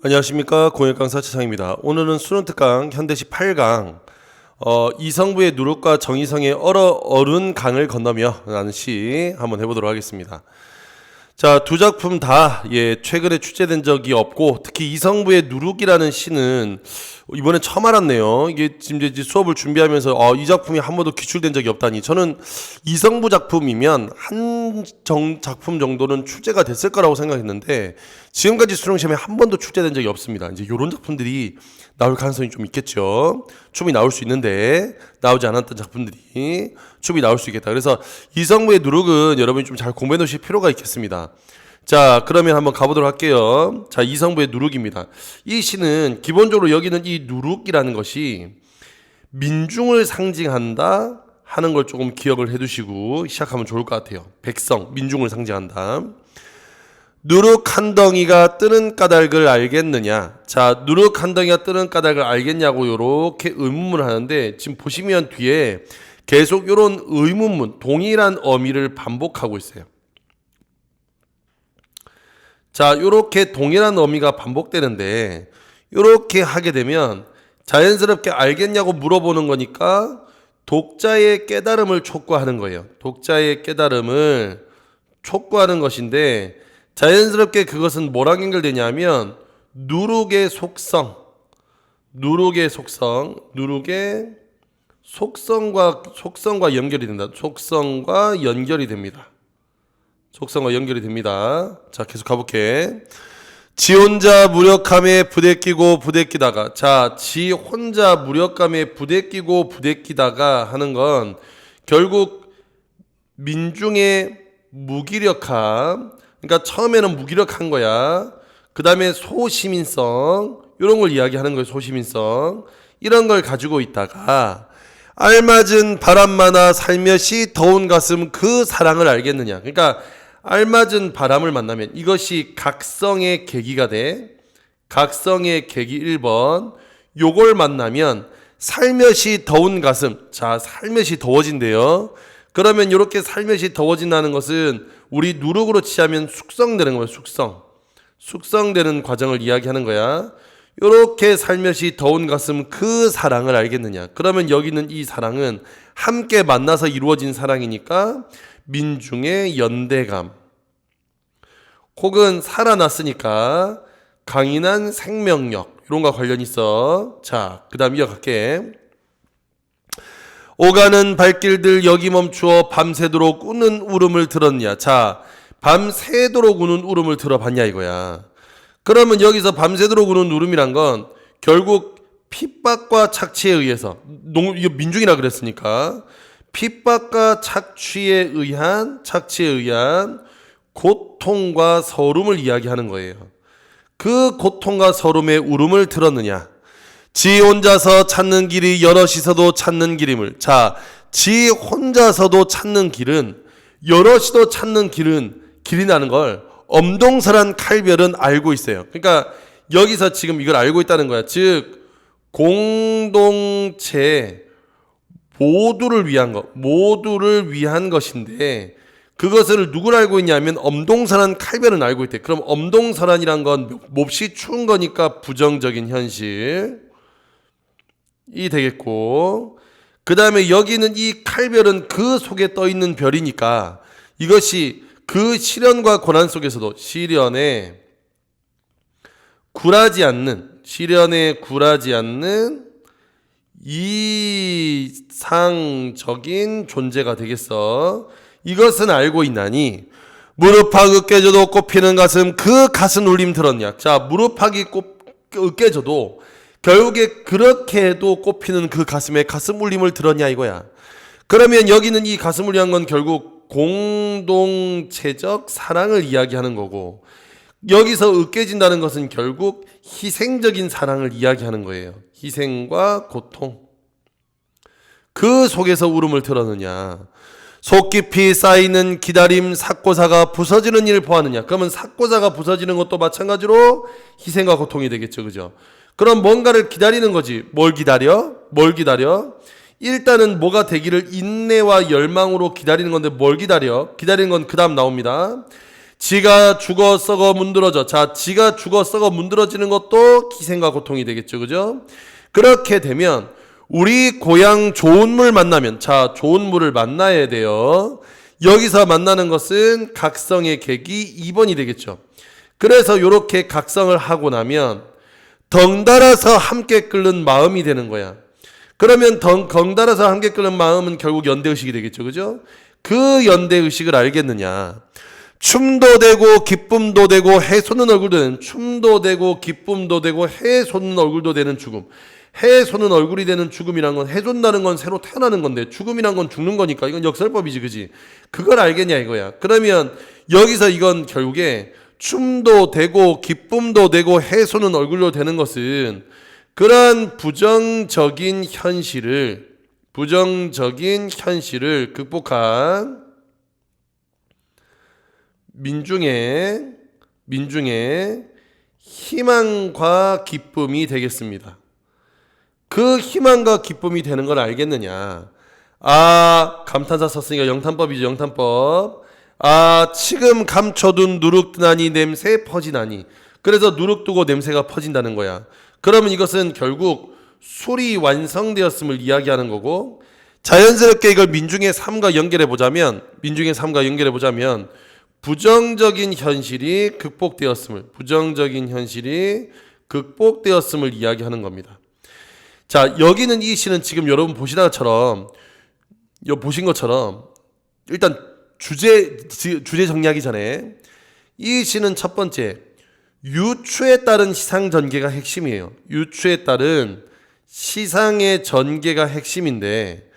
안녕하십니까 공익 강사 최상입니다. 오늘은 수능 특강 현대시 8강 어, 이성부의 누룩과 정의성의 얼어 어른 강을 건너며 라는 시 한번 해보도록 하겠습니다. 자, 두 작품 다, 예, 최근에 출제된 적이 없고, 특히 이성부의 누룩이라는 시는 이번에 처음 알았네요. 이게 지금 이제 수업을 준비하면서, 어, 이 작품이 한 번도 기출된 적이 없다니. 저는 이성부 작품이면 한 정, 작품 정도는 출제가 됐을 거라고 생각했는데, 지금까지 수능시험에 한 번도 출제된 적이 없습니다. 이제 요런 작품들이 나올 가능성이 좀 있겠죠. 춤이 나올 수 있는데, 나오지 않았던 작품들이 춤이 나올 수 있겠다. 그래서 이성부의 누룩은 여러분이 좀잘 공부해 놓으실 필요가 있겠습니다. 자, 그러면 한번 가보도록 할게요. 자, 이성부의 누룩입니다. 이 시는 기본적으로 여기는 이 누룩이라는 것이 민중을 상징한다 하는 걸 조금 기억을 해 두시고 시작하면 좋을 것 같아요. 백성, 민중을 상징한다. 누룩 한 덩이가 뜨는 까닭을 알겠느냐? 자, 누룩 한 덩이가 뜨는 까닭을 알겠냐고 요렇게 의문문을 하는데 지금 보시면 뒤에 계속 요런 의문문, 동일한 어미를 반복하고 있어요. 자, 요렇게 동일한 어미가 반복되는데 요렇게 하게 되면 자연스럽게 알겠냐고 물어보는 거니까 독자의 깨달음을 촉구하는 거예요. 독자의 깨달음을 촉구하는 것인데 자연스럽게 그것은 뭐랑 연결되냐면 누룩의 속성, 누룩의 속성, 누룩의 속성과 속성과 연결이 된다. 속성과 연결이 됩니다. 속성과 연결이 됩니다. 자, 계속 가볼게. 지 혼자 무력함에 부대끼고 부대끼다가 자, 지 혼자 무력감에 부대끼고 부대끼다가 하는 건 결국 민중의 무기력함 그러니까 처음에는 무기력한 거야. 그다음에 소시민성 이런 걸 이야기하는 거예요. 소시민성 이런 걸 가지고 있다가 알맞은 바람마나 살며시 더운 가슴 그 사랑을 알겠느냐. 그러니까 알맞은 바람을 만나면 이것이 각성의 계기가 돼. 각성의 계기 1번. 요걸 만나면 살며시 더운 가슴. 자, 살며시 더워진대요. 그러면 이렇게 살며시 더워진다는 것은 우리 누룩으로 취하면 숙성되는 거예요. 숙성. 숙성되는 과정을 이야기하는 거야. 이렇게 살며시 더운 가슴 그 사랑을 알겠느냐? 그러면 여기는 이 사랑은 함께 만나서 이루어진 사랑이니까 민중의 연대감. 혹은 살아났으니까 강인한 생명력 이런 거 관련 있어. 자, 그 다음 이어갈게. 오가는 발길들 여기 멈추어 밤새도록 우는 울음을 들었냐? 자, 밤새도록 우는 울음을 들어봤냐 이거야. 그러면 여기서 밤새도록 우는 울음이란 건 결국 핍박과 착취에 의해서 농 이거 민중이라 그랬으니까 핍박과 착취에 의한 착취에 의한 고통과 서름을 이야기하는 거예요. 그 고통과 서름의 울음을 들었느냐? 지 혼자서 찾는 길이 여럿이서도 찾는 길임을. 자, 지 혼자서도 찾는 길은 여럿이도 찾는 길은 길이라는 걸 엄동설한 칼별은 알고 있어요. 그러니까 여기서 지금 이걸 알고 있다는 거야. 즉 공동체 모두를 위한 것, 모두를 위한 것인데 그것을 누굴 알고 있냐면 엄동설한 칼별은 알고 있대. 그럼 엄동설한이란 건 몹시 추운 거니까 부정적인 현실. 이 되겠고 그 다음에 여기는 이 칼별은 그 속에 떠 있는 별이니까 이것이 그 시련과 고난 속에서도 시련에 굴하지 않는 시련에 굴하지 않는 이상적인 존재가 되겠어. 이것은 알고 있나니 무릎팍 으깨져도 꼽히는 가슴 그 가슴 울림 들었냐. 자 무릎팍이 꼽 으깨져도 결국에 그렇게 해도 꼽히는 그 가슴에 가슴 울림을 들었냐 이거야. 그러면 여기는 이 가슴 울림한 건 결국 공동체적 사랑을 이야기하는 거고 여기서 으깨진다는 것은 결국 희생적인 사랑을 이야기하는 거예요. 희생과 고통. 그 속에서 울음을 들었느냐. 속 깊이 쌓이는 기다림 삭고사가 부서지는 일을 보았느냐. 그러면 삭고사가 부서지는 것도 마찬가지로 희생과 고통이 되겠죠. 그죠? 그럼 뭔가를 기다리는 거지. 뭘 기다려? 뭘 기다려? 일단은 뭐가 되기를 인내와 열망으로 기다리는 건데 뭘 기다려? 기다리는 건 그 다음 나옵니다. 지가 죽어 썩어 문드러져. 자, 지가 죽어 썩어 문드러지는 것도 기생과 고통이 되겠죠. 그죠? 그렇게 되면 우리 고향 좋은 물 만나면 자, 좋은 물을 만나야 돼요. 여기서 만나는 것은 각성의 계기 2번이 되겠죠. 그래서 요렇게 각성을 하고 나면 덩달아서 함께 끓는 마음이 되는 거야. 그러면 덩, 덩달아서 함께 끓는 마음은 결국 연대의식이 되겠죠. 그죠? 그 연대의식을 알겠느냐. 춤도 되고 기쁨도 되고 해 솟는 얼굴도 되는 춤도 되고 기쁨도 되고 해 솟는 얼굴도 되는 죽음. 해 솟는 얼굴이 되는 죽음이란 건 해돋는다는 건 새로 태어나는 건데 죽음이란 건 죽는 거니까 이건 역설법이지 그지 그걸 알겠냐 이거야 그러면 여기서 이건 결국에 춤도 되고 기쁨도 되고 해 솟는 얼굴로 되는 것은 그러한 부정적인 현실을 부정적인 현실을 극복한 민중의 민중의 희망과 기쁨이 되겠습니다. 그 희망과 기쁨이 되는 걸 알겠느냐? 아, 감탄사 썼으니까 영탄법이죠, 영탄법. 아, 지금 감춰둔 누룩드나니 냄새 퍼지나니. 그래서 누룩 두고 냄새가 퍼진다는 거야. 그러면 이것은 결국 술이 완성되었음을 이야기하는 거고, 자연스럽게 이걸 민중의 삶과 연결해 보자면, 민중의 삶과 연결해 보자면, 부정적인 현실이 극복되었음을, 부정적인 현실이 극복되었음을 이야기하는 겁니다. 자, 여기는 이 시는 지금 여러분 보시는 것처럼, 요 보신 것처럼, 일단 주제, 지- 주제 정리하기 전에, 이 시는 첫 번째, 유추에 따른 시상 전개가 핵심이에요. 유추에 따른 시상의 전개가 핵심인데,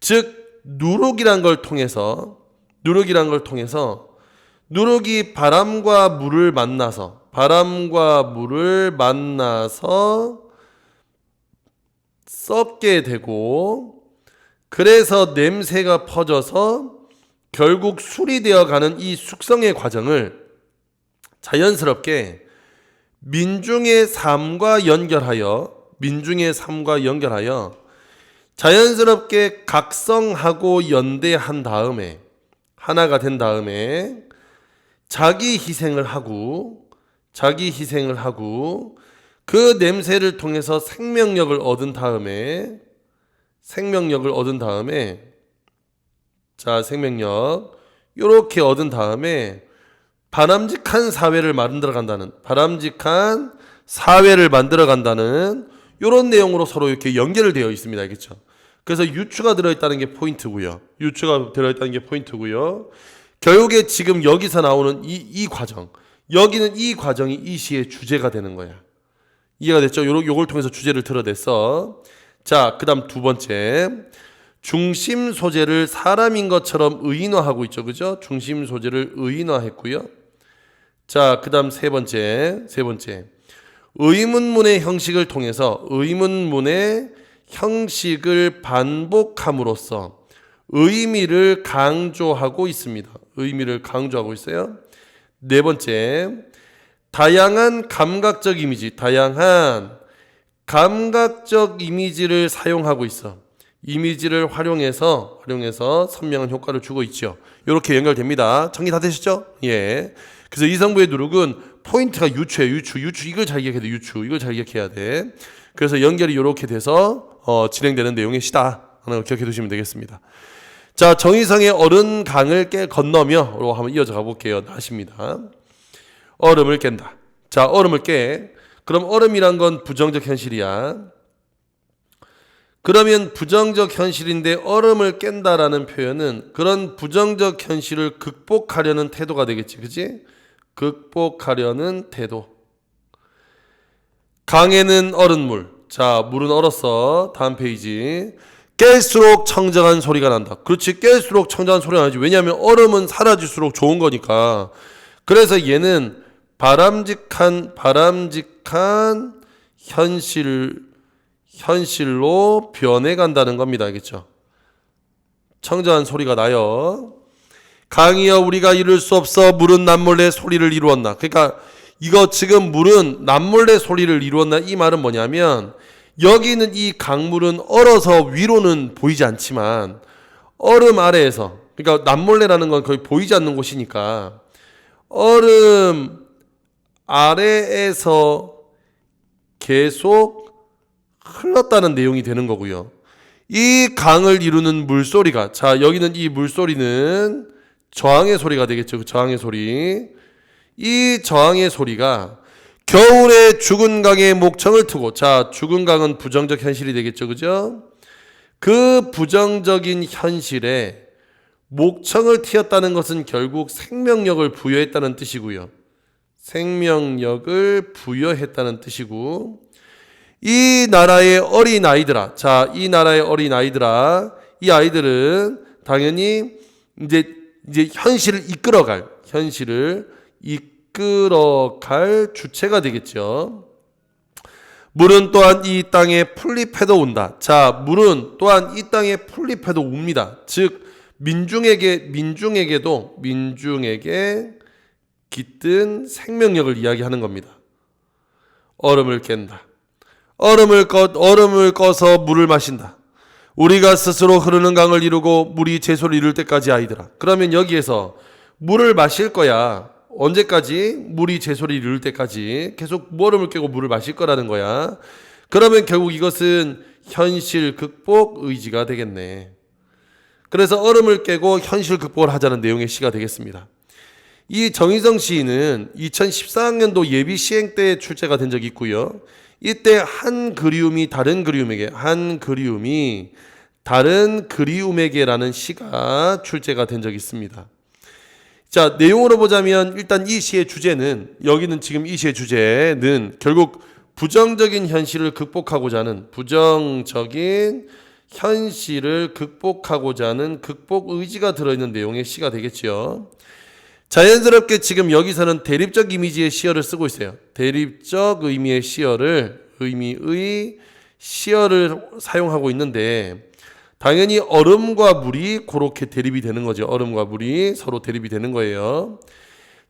즉, 누룩이란 걸 통해서, 누룩이란 걸 통해서, 누룩이 바람과 물을 만나서, 바람과 물을 만나서, 썩게 되고 그래서 냄새가 퍼져서 결국 술이 되어가는 이 숙성의 과정을 자연스럽게 민중의 삶과 연결하여 민중의 삶과 연결하여 자연스럽게 각성하고 연대한 다음에 하나가 된 다음에 자기 희생을 하고 자기 희생을 하고 그 냄새를 통해서 생명력을 얻은 다음에 생명력을 얻은 다음에 자 생명력 요렇게 얻은 다음에 바람직한 사회를 만들어 간다는 바람직한 사회를 만들어 간다는 요런 내용으로 서로 이렇게 연결을 되어 있습니다. 알겠죠? 그래서 유추가 들어 있다는 게 포인트고요. 유추가 들어 있다는 게 포인트고요. 결국에 지금 여기서 나오는 이, 이 과정 여기는 이 과정이 이 시의 주제가 되는 거야. 이해가 됐죠? 요, 요걸 통해서 주제를 들어냈어. 자, 그 다음 두 번째. 중심 소재를 사람인 것처럼 의인화하고 있죠. 그죠? 중심 소재를 의인화했고요. 자, 그 다음 세 번째. 세 번째. 의문문의 형식을 통해서 의문문의 형식을 반복함으로써 의미를 강조하고 있습니다. 의미를 강조하고 있어요. 네 번째. 다양한 감각적 이미지, 다양한 감각적 이미지를 사용하고 있어. 이미지를 활용해서 활용해서 선명한 효과를 주고 있죠. 이렇게 연결됩니다. 정리 다 되시죠? 예. 그래서 이성부의 누룩은 포인트가 유추예요. 유추, 유추 이걸 잘 기억해야 돼. 유추 이걸 잘 기억해야 돼. 그래서 연결이 이렇게 돼서 어, 진행되는 내용의 시다 걸 기억해 두시면 되겠습니다. 자, 정의성의 어른 강을 깨 건너며 로 한번 이어져 가볼게요. 나십니다. 얼음을 깬다. 자, 얼음을 깨. 그럼 얼음이란 건 부정적 현실이야. 그러면 부정적 현실인데 얼음을 깬다라는 표현은 그런 부정적 현실을 극복하려는 태도가 되겠지. 그지? 극복하려는 태도. 강에는 얼음물. 자, 물은 얼었어. 다음 페이지. 깰수록 청정한 소리가 난다. 그렇지. 깰수록 청정한 소리가 나지. 왜냐하면 얼음은 사라질수록 좋은 거니까. 그래서 얘는 바람직한 바람직한 현실 현실로 변해 간다는 겁니다. 알겠죠? 청정한 소리가 나요. 강이여 우리가 이룰 수 없어 물은 남몰래 소리를 이루었나. 그러니까 이거 지금 물은 남몰래 소리를 이루었나 이 말은 뭐냐면 여기 있는 이 강물은 얼어서 위로는 보이지 않지만 얼음 아래에서 그러니까 남몰래라는 건 거의 보이지 않는 곳이니까 얼음 아래에서 계속 흘렀다는 내용이 되는 거고요. 이 강을 이루는 물소리가 자 여기는 이 물소리는 저항의 소리가 되겠죠. 그 저항의 소리. 이 저항의 소리가 겨울에 죽은 강에 목청을 트고 자 죽은 강은 부정적 현실이 되겠죠. 그죠? 그 부정적인 현실에 목청을 튀었다는 것은 결국 생명력을 부여했다는 뜻이고요. 생명력을 부여했다는 뜻이고 이 나라의 어린 아이들아. 자, 이 나라의 어린 아이들아. 이 아이들은 당연히 이제 이제 현실을 이끌어갈 현실을 이끌어갈 주체가 되겠죠. 물은 또한 이 땅에 풀립해도 온다. 자, 물은 또한 이 땅에 풀립해도 옵니다. 즉 민중에게 민중에게도 민중에게 깃든 생명력을 이야기하는 겁니다. 얼음을 깬다. 얼음을 꺼 얼음을 꺼서 물을 마신다. 우리가 스스로 흐르는 강을 이루고 물이 제소를 이룰 때까지 아이들아. 그러면 여기에서 물을 마실 거야. 언제까지? 물이 제소를 이룰 때까지 계속 얼음을 깨고 물을 마실 거라는 거야. 그러면 결국 이것은 현실 극복 의지가 되겠네. 그래서 얼음을 깨고 현실 극복을 하자는 내용의 시가 되겠습니다. 이 정희성 시인은 2014학년도 예비 시행 때 출제가 된 적이 있고요. 이때 한 그리움이 다른 그리움에게 한 그리움이 다른 그리움에게라는 시가 출제가 된 적이 있습니다. 자, 내용으로 보자면 일단 이 시의 주제는 여기는 지금 이 시의 주제는 결국 부정적인 현실을 극복하고자 하는 부정적인 현실을 극복하고자 하는 극복 의지가 들어있는 내용의 시가 되겠지요. 자연스럽게 지금 여기서는 대립적 이미지의 시어를 쓰고 있어요. 대립적 의미의 시어를 의미의 시어를 사용하고 있는데 당연히 얼음과 물이 그렇게 대립이 되는 거죠. 얼음과 물이 서로 대립이 되는 거예요.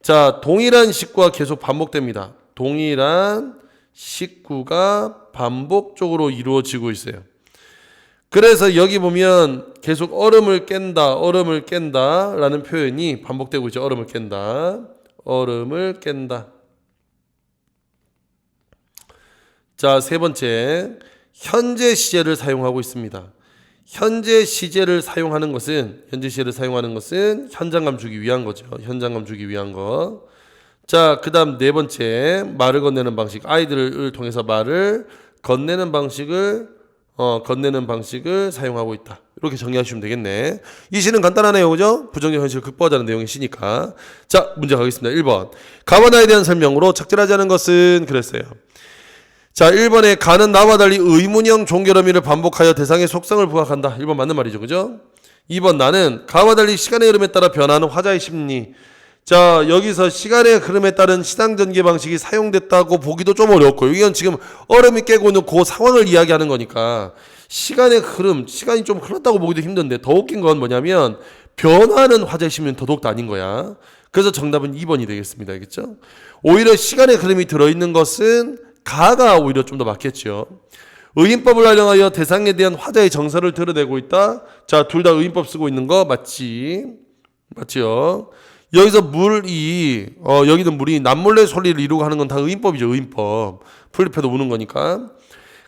자, 동일한 식구가 계속 반복됩니다. 동일한 식구가 반복적으로 이루어지고 있어요. 그래서 여기 보면 계속 얼음을 깬다, 얼음을 깬다 라는 표현이 반복되고 있죠. 얼음을 깬다. 얼음을 깬다. 자, 세 번째. 현재 시제를 사용하고 있습니다. 현재 시제를 사용하는 것은, 현재 시제를 사용하는 것은 현장감 주기 위한 거죠. 현장감 주기 위한 거. 자, 그 다음 네 번째. 말을 건네는 방식. 아이들을 통해서 말을 건네는 방식을 어, 건네는 방식을 사용하고 있다. 이렇게 정리하시면 되겠네. 이 시는 간단하네요. 그죠? 부정적 현실을 극복하자는 내용의 시니까. 자, 문제 가겠습니다. 1번. 가바나에 대한 설명으로 적절하지 않은 것은 그랬어요. 자, 1번에 가는 나와 달리 의문형 종결어미를 반복하여 대상의 속성을 부각한다. 1번 맞는 말이죠. 그죠? 2번 나는 가와 달리 시간의 흐름에 따라 변하는 화자의 심리. 자, 여기서 시간의 흐름에 따른 시장 전개 방식이 사용됐다고 보기도 좀 어렵고, 이건 지금 얼음이 깨고 있는 그 상황을 이야기하는 거니까, 시간의 흐름, 시간이 좀 흘렀다고 보기도 힘든데, 더 웃긴 건 뭐냐면, 화자의 심리는 더더욱도 아닌 거야. 그래서 정답은 2번이 되겠습니다. 알겠죠? 오히려 시간의 흐름이 들어있는 것은 가가 오히려 좀 더 맞겠죠. 의인법을 활용하여 대상에 대한 화자의 정서를 드러내고 있다. 자, 둘 다 의인법 쓰고 있는 거 맞지? 맞죠? 여기서 물이 어 여기는 물이 남몰래 소리를 이루고 하는 건 다 의인법이죠. 의인법. 풀립해도 우는 거니까.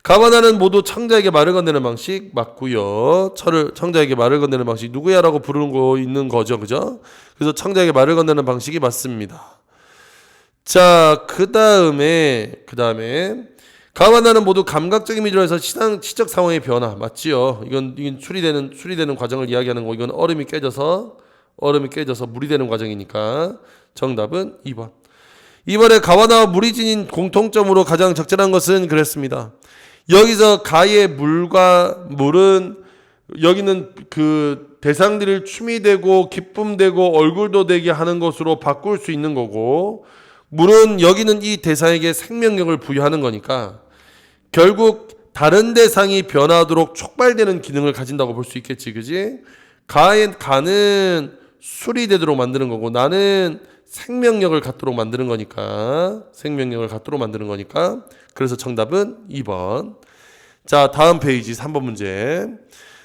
가바나는 모두 청자에게 말을 건네는 방식 맞고요. 철을 청자에게 말을 건네는 방식 누구야라고 부르는 거 있는 거죠. 그죠? 그래서 청자에게 말을 건네는 방식이 맞습니다. 자, 그다음에 그다음에 가바나는 모두 감각적인 미조에서 시장 시적 상황의 변화 맞지요? 이건 이건 추리되는 추리되는 과정을 이야기하는 거. 이건 얼음이 깨져서 얼음이 깨져서 물이 되는 과정이니까 정답은 2번. 이번에 가와나와 물이 지닌 공통점으로 가장 적절한 것은 그랬습니다. 여기서 가의 물과 물은 여기는 그 대상들을 춤이 되고 기쁨 되고 얼굴도 되게 하는 것으로 바꿀 수 있는 거고 물은 여기는 이 대상에게 생명력을 부여하는 거니까 결국 다른 대상이 변하도록 촉발되는 기능을 가진다고 볼 수 있겠지, 그지? 가의 가는 술이 되도록 만드는 거고 나는 생명력을 갖도록 만드는 거니까 생명력을 갖도록 만드는 거니까 그래서 정답은 2번. 자, 다음 페이지 3번 문제.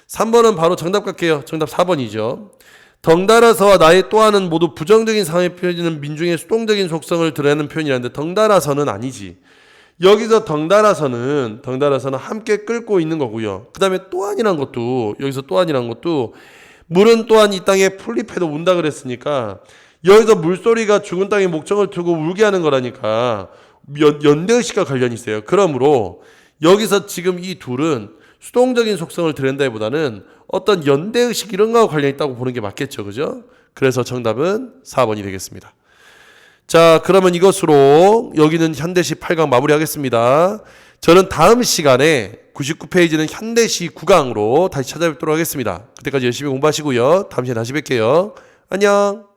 3번은 바로 정답 갈게요. 정답 4번이죠. 덩달아서와 나의 또한은 모두 부정적인 상황에 표현되는 민중의 수동적인 속성을 드러내는 표현이라는데 덩달아서는 아니지. 여기서 덩달아서는 덩달아서는 함께 끓고 있는 거고요. 그 다음에 또한이란 것도 여기서 또한이란 것도 물은 또한 이 땅에 풀잎해도 운다 그랬으니까 여기서 물소리가 죽은 땅에 목청을 두고 울게 하는 거라니까 연, 연대의식과 관련이 있어요. 그러므로 여기서 지금 이 둘은 수동적인 속성을 드러낸다기보다는 어떤 연대의식 이런 거와 관련이 있다고 보는 게 맞겠죠. 그죠? 그래서 정답은 4번이 되겠습니다. 자, 그러면 이것으로 여기는 현대시 8강 마무리하겠습니다. 저는 다음 시간에 99페이지는 현대시 9강으로 다시 찾아뵙도록 하겠습니다. 그때까지 열심히 공부하시고요. 다음 시간에 다시 뵐게요. 안녕.